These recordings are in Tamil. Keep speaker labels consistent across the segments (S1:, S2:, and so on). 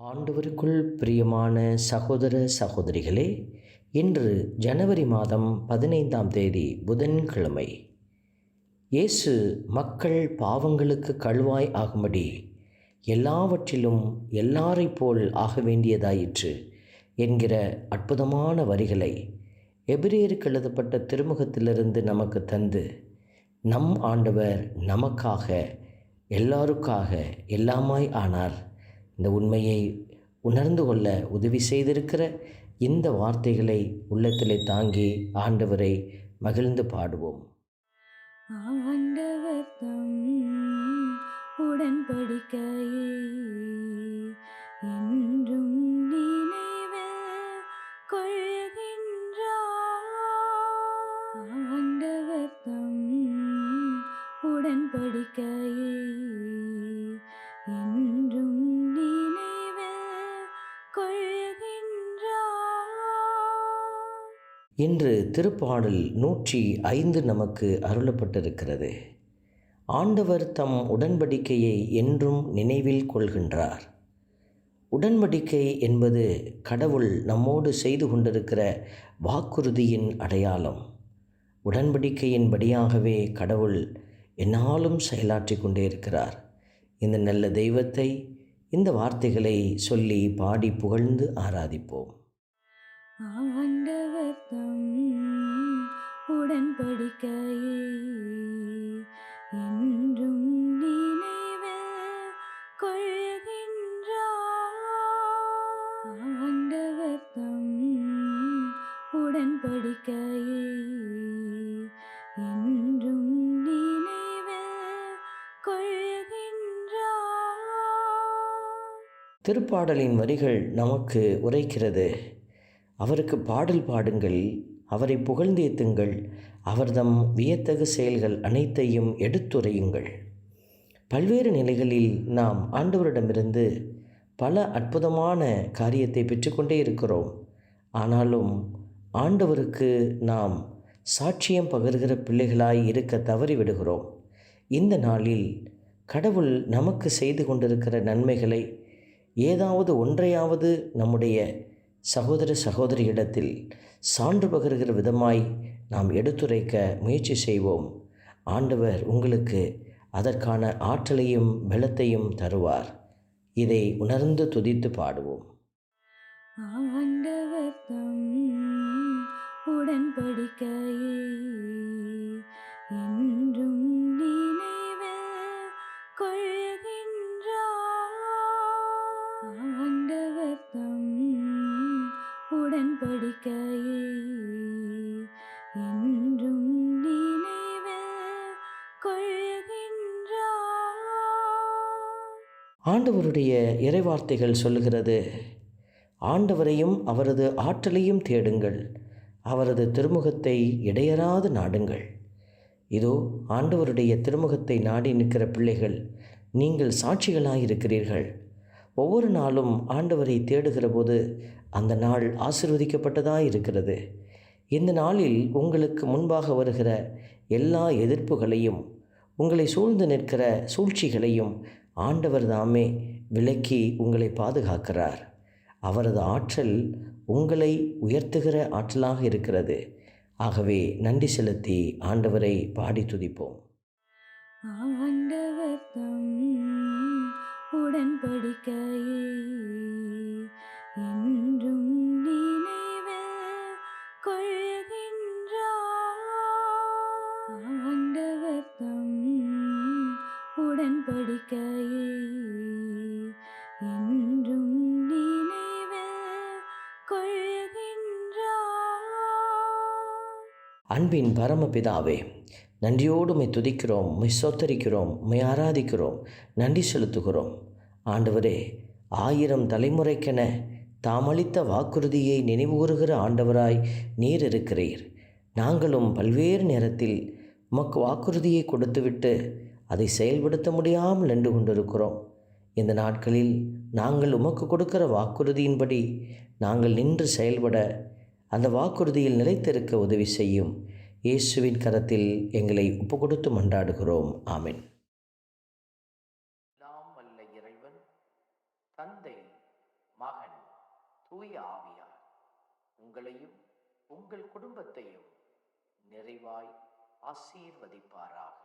S1: ஆண்டவருக்குள் பிரியமான சகோதர சகோதரிகளே இன்று ஜனவரி மாதம் பதினைந்தாம் தேதி புதன்கிழமை. இயேசு மக்கள் பாவங்களுக்கு கழுவாய் ஆகும்படி எல்லாவற்றிலும் எல்லாரைப் போல் ஆக வேண்டியதாயிற்று என்கிற அற்புதமான வரிகளை எபிரேயருக்கு எழுதப்பட்ட திருமுகத்திலிருந்து நமக்கு தந்து நம் ஆண்டவர் நமக்காக எல்லாருக்காக எல்லாமாய் ஆனார். இந்த உண்மையை உணர்ந்து கொள்ள உதவி செய்திருக்கிற இந்த வார்த்தைகளை உள்ளத்திலே தாங்கி ஆண்டவரை மகிழ்ந்து பாடுவோம்.
S2: ஆண்டவர் தம் உடன்படிக்கையே
S1: இன்று திருப்பாடல் நூற்றி ஐந்து நமக்கு அருளப்பட்டிருக்கிறது. ஆண்டவர் தம் உடன்படிக்கையை என்றும் நினைவில் கொள்கின்றார். உடன்படிக்கை என்பது கடவுள் நம்மோடு செய்து கொண்டிருக்கிற வாக்குறுதியின் அடையாளம். உடன்படிக்கையின்படியாகவே கடவுள் என்னாலும் செயலாற்றி கொண்டே இருக்கிறார். இந்த நல்ல தெய்வத்தை இந்த வார்த்தைகளை சொல்லி பாடி புகழ்ந்து ஆராதிப்போம்.
S2: ஆண்டவர் தம் என்றும் நினைவில் கொள்கின்றார். ஆண்டவர் தம் என்றும் நினைவில் கொள்கின்றார்.
S1: திருப்பாடலின் வரிகள் நமக்கு உரைக்கிறது. அவருக்கு பாடல் பாடுங்கள் அவரை புகழ்ந்தேத்துங்கள் அவர்தம் வியத்தகு செயல்கள் அனைத்தையும் எடுத்துரையுங்கள். பல்வேறு நிலைகளில் நாம் ஆண்டவரிடமிருந்து பல அற்புதமான காரியத்தை பெற்றுக்கொண்டே இருக்கிறோம். ஆனாலும் ஆண்டவருக்கு நாம் சாட்சியம் பகர்கிற பிள்ளைகளாய் இருக்க தவறிவிடுகிறோம். இந்த நாளில் கடவுள் நமக்கு செய்து கொண்டிருக்கிற நன்மைகளை ஏதாவது ஒன்றையாவது நம்முடைய சகோதர சகோதரியிடத்தில் சான்று பகிர்கிற விதமாய் நாம் எடுத்துரைக்க முயற்சி செய்வோம். ஆண்டவர் உங்களுக்கு அதற்கான ஆற்றலையும் பலத்தையும் தருவார். இதை உணர்ந்து துதித்து பாடுவோம்.
S2: ஆண்டவர் தம் என்றும் நினைவில் கொள்கின்றார். உடன்படிக்கையே. என்றும் நினைவில் கொள்கின்றார்
S1: ஆண்டவருடைய இறைவார்த்தைகள் சொல்லுகிறது ஆண்டவரையும் அவரது ஆற்றலையும் தேடுங்கள். அவரது திருமுகத்தை இடையறாது நாடுங்கள். இதோ ஆண்டவருடைய திருமுகத்தை நாடி நிற்கிற பிள்ளைகள் நீங்கள் சாட்சிகளாயிருக்கிறீர்கள். ஒவ்வொரு நாளும் ஆண்டவரை தேடுகிற போது அந்த நாள் ஆசிர்வதிக்கப்பட்டதாக இருக்கிறது. இந்த நாளில் உங்களுக்கு முன்பாக வருகிற எல்லா எதிர்ப்புகளையும் உங்களை சூழ்ந்து நிற்கிற சூழ்ச்சிகளையும் ஆண்டவர் தாமே விலக்கி உங்களை பாதுகாக்கிறார். அவரது ஆற்றல் உங்களை உயர்த்துகிற ஆற்றலாக இருக்கிறது. ஆகவே நன்றி செலுத்தி ஆண்டவரை பாடி துதிப்போம்.
S2: ஆண்டவர் தம் உடன்படிக்கையே. என்றும் நினைவில் கொள்கின்றார் உடன்படிக்கையே தம் உடன்படிக்கையை. என்றும் நினைவில் கொள்கின்றார்.
S1: அன்பின் பரமபிதாவே நன்றியோடு மை துதிக்கிறோம் மை சொத்தரிக்கிறோம் உம்மை ஆராதிக்கிறோம் நன்றி செலுத்துகிறோம். ஆண்டவரே ஆயிரம் தலைமுறைக்கென தாமளித்த வாக்குறுதியை நினைவுகூறுகிற ஆண்டவராய் நீர் இருக்கிறீர். நாங்களும் பல்வேறு நேரத்தில் உமக்கு வாக்குறுதியை கொடுத்துவிட்டு அதை செயல்படுத்த முடியாமல் நின்று கொண்டிருக்கிறோம். இந்த நாட்களில் நாங்கள் உமக்கு கொடுக்கிற வாக்குறுதியின்படி நாங்கள் நின்று செயல்பட அந்த வாக்குறுதியில் நிலைத்திருக்க உதவி செய்யும். இயேசுவின் கரத்தில் எங்களை ஒப்பு கொடுத்து மன்றாடுகிறோம். ஆமின்.
S3: எல்லாம் வல்ல இறைவன் தந்தை மகன் தூய ஆவியார் உங்களையும் உங்கள் குடும்பத்தையும் நிறைவாய் ஆசீர்வதிப்பாராக.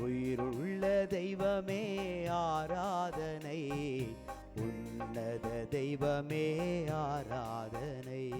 S4: உயிருள்ள தெய்வமே ஆராதனை. உன்னத தெய்வமே ஆராதனை.